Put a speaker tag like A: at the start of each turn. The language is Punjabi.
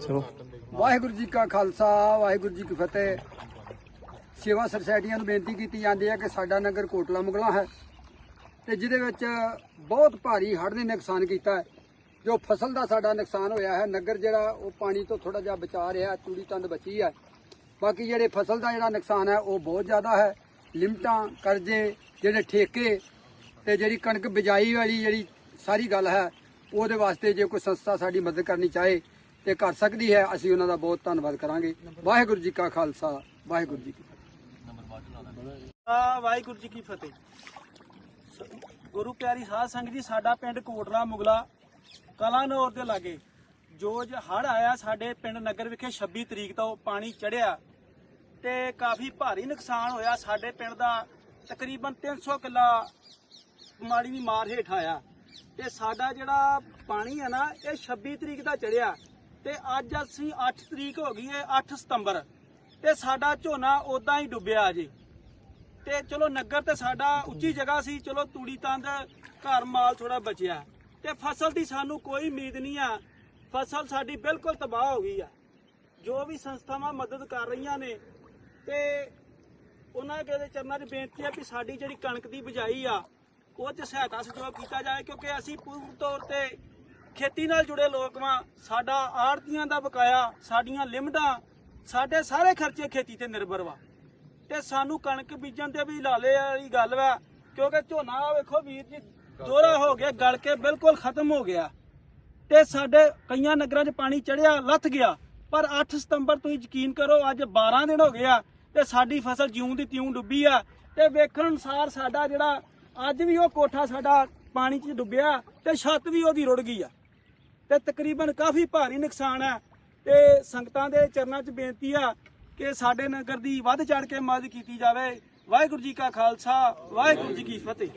A: ਚਲੋ।
B: ਵਾਹਿਗੁਰੂ ਜੀ ਕਾ ਖਾਲਸਾ, ਵਾਹਿਗੁਰੂ ਜੀ ਕੀ ਫਤਿਹ। ਸੇਵਾ ਸੁਸਾਇਟੀਆਂ ਨੂੰ ਬੇਨਤੀ ਕੀਤੀ ਜਾਂਦੀ ਹੈ ਕਿ ਸਾਡਾ ਨਗਰ ਕੋਟਲਾ ਮੁਗਲਾ ਹੈ ਤੇ ਜਿਹਦੇ ਵਿੱਚ ਬਹੁਤ ਭਾਰੀ ਹੜ੍ਹ ਨੇ ਨੁਕਸਾਨ ਕੀਤਾ ਹੈ। ਜੋ ਫਸਲ ਦਾ ਸਾਡਾ ਨੁਕਸਾਨ ਹੋਇਆ ਹੈ, ਨਗਰ ਜਿਹੜਾ ਉਹ ਪਾਣੀ ਤੋਂ ਥੋੜਾ ਜਿਹਾ ਬਚਾ ਰਿਹਾ ਤੂੜੀ ਤੰਦ ਬਚੀ ਹੈ। ਬਾਕੀ ਜਿਹੜੇ ਫਸਲ ਦਾ ਜਿਹੜਾ ਨੁਕਸਾਨ ਹੈ, ਉਹ ਬਹੁਤ ਜ਼ਿਆਦਾ ਹੈ। ਲਿਮਟਾਂ, ਕਰਜ਼ੇ, ਜਿਹੜੇ ਠੇਕੇ ਤੇ ਜਿਹੜੀ ਕਣਕ ਬਿਜਾਈ ਵਾਲੀ ਜਿਹੜੀ ਸਾਰੀ ਗੱਲ ਹੈ ਉਹਦੇ ਵਾਸਤੇ ਜੇ ਕੋਈ ਸੰਸਥਾ ਸਾਡੀ ਮਦਦ ਕਰਨੀ ਚਾਹੇ ਤੇ ਕਰ ਸਕਦੀ ਹੈ, ਅਸੀਂ ਉਹਨਾਂ ਦਾ ਬਹੁਤ ਧੰਨਵਾਦ ਕਰਾਂਗੇ। ਵਾਹਿਗੁਰੂ ਜੀ ਕਾ ਖਾਲਸਾ, ਵਾਹਿਗੁਰੂ ਜੀ ਕੀ ਫਤਿਹ।
C: ਵਾਹਿਗੁਰੂ ਜੀ ਕੀ ਫਤਿਹ। ਗੁਰੂ ਪਿਆਰੀ ਸਾਧ ਸੰਗਤ ਜੀ, ਸਾਡਾ ਪਿੰਡ ਕੋਟਲਾ ਮੁਗਲਾ ਕਲਾਨੌਰ ਦੇ ਲਾਗੇ। ਜੋ ਜ ਹੜ ਆਇਆ ਸਾਡੇ ਪਿੰਡ ਨਗਰ ਵਿਖੇ 26 ਤਰੀਕ ਤੋਂ ਪਾਣੀ ਚੜਿਆ ਤੇ ਕਾਫੀ ਭਾਰੀ ਨੁਕਸਾਨ ਹੋਇਆ। ਸਾਡੇ ਪਿੰਡ ਦਾ ਤਕਰੀਬਨ 300 ਕਿੱਲਾ ਮਾੜੀ ਦੀ ਮਾਰ ਹੇਠ ਆਇਆ। ਤੇ ਸਾਡਾ ਜਿਹੜਾ ਪਾਣੀ ਹੈ ਨਾ, ਇਹ 26 ਤਰੀਕ ਦਾ ਚੜਿਆ ਤੇ ਅੱਜ ਅਸੀਂ 8 ਤਰੀਕ ਹੋ ਗਈ ਹੈ 8 ਸਤੰਬਰ। ਤੇ ਸਾਡਾ ਝੋਨਾ ਉਦਾਂ ਹੀ ਡੁੱਬਿਆ ਜੀ। ਤੇ ਚਲੋ ਨਗਰ ਤੇ ਸਾਡਾ ਉੱਚੀ ਜਗ੍ਹਾ ਸੀ, ਚਲੋ ਤੂੜੀ ਤੰਦ ਘਰ ਮਾਲ ਥੋੜਾ ਬਚਿਆ। ਤੇ ਫਸਲ ਦੀ ਸਾਨੂੰ ਕੋਈ ਉਮੀਦ ਨਹੀਂ ਆ। ਫਸਲ ਸਾਡੀ ਬਿਲਕੁਲ ਤਬਾਹ ਹੋ ਗਈ ਆ। ਜੋ ਵੀ ਸੰਸਥਾਵਾਂ ਮਦਦ ਕਰ ਰਹੀਆਂ ਨੇ, ਤੇ ਉਹਨਾਂ ਦੇ ਚਰਨਾਂ 'ਚ ਬੇਨਤੀ ਆ ਕਿ ਸਾਡੀ ਜਿਹੜੀ ਕਣਕ ਦੀ ਬਿਜਾਈ ਆ ਉਹ 'ਚ ਸਹਾਇਤਾ ਸਹਿਯੋਗ ਕੀਤਾ ਜਾਏ, ਕਿਉਂਕਿ ਅਸੀਂ ਪੂਰਨ ਤੌਰ ਤੇ ਖੇਤੀ ਨਾਲ ਜੁੜੇ ਲੋਕ ਵਾਂ। ਸਾਡਾ ਆੜਤੀਆਂ ਦਾ ਬਕਾਇਆ, ਸਾਡੀਆਂ ਲਿਮਟਾਂ, ਸਾਡੇ ਸਾਰੇ ਖਰਚੇ ਖੇਤੀ ਤੇ ਨਿਰਭਰ ਵਾ। ਤੇ ਸਾਨੂੰ ਕਣਕ ਬੀਜਣ ਤੇ ਵੀ ਲਾਲੇ ਵਾਲੀ ਗੱਲ ਵਾ, ਕਿਉਂਕਿ ਝੋਨਾ ਵੇਖੋ ਵੀਰ ਜੀ ਦੋਰਾ ਹੋ ਗਿਆ, ਗਲ ਕੇ ਬਿਲਕੁਲ ਖਤਮ ਹੋ ਗਿਆ। ਤੇ ਸਾਡੇ ਕਈਆਂ ਨਗਰਾਂ 'ਚ ਪਾਣੀ ਚੜਿਆ, ਲੱਥ ਗਿਆ। ਪਰ 8 ਸਤੰਬਰ ਤੁਸੀਂ ਯਕੀਨ ਕਰੋ, ਅੱਜ 12 ਦਿਨ ਹੋ ਗਏ ਆ, ਤੇ ਸਾਡੀ ਫਸਲ ਜਿਉਂ ਦੀ ਤਿਉਂ ਡੁੱਬੀ ਆ। ਤੇ ਵੇਖਣ ਅਨੁਸਾਰ ਸਾਡਾ ਜਿਹੜਾ ਅੱਜ ਵੀ ਉਹ ਕੋਠਾ ਸਾਡਾ ਪਾਣੀ 'ਚ ਡੁੱਬਿਆ ਤੇ ਛੱਤ ਵੀ ਉਹਦੀ ਰੁੜ ਗਈ ਆ। ਤੇ ਤਕਰੀਬਨ ਕਾਫੀ ਭਾਰੀ ਨੁਕਸਾਨ ਹੈ ਤੇ ਸੰਗਤਾਂ ਦੇ ਚਰਨਾਂ 'ਚ ਬੇਨਤੀ ਆ ਕਿ ਸਾਡੇ ਨਗਰ ਦੀ ਵੱਧ ਚੜ ਕੇ ਮਦਦ ਕੀਤੀ ਜਾਵੇ। ਵਾਹਿਗੁਰੂ ਜੀ ਕਾ ਖਾਲਸਾ, ਵਾਹਿਗੁਰੂ ਜੀ ਕੀ ਫਤਿਹ।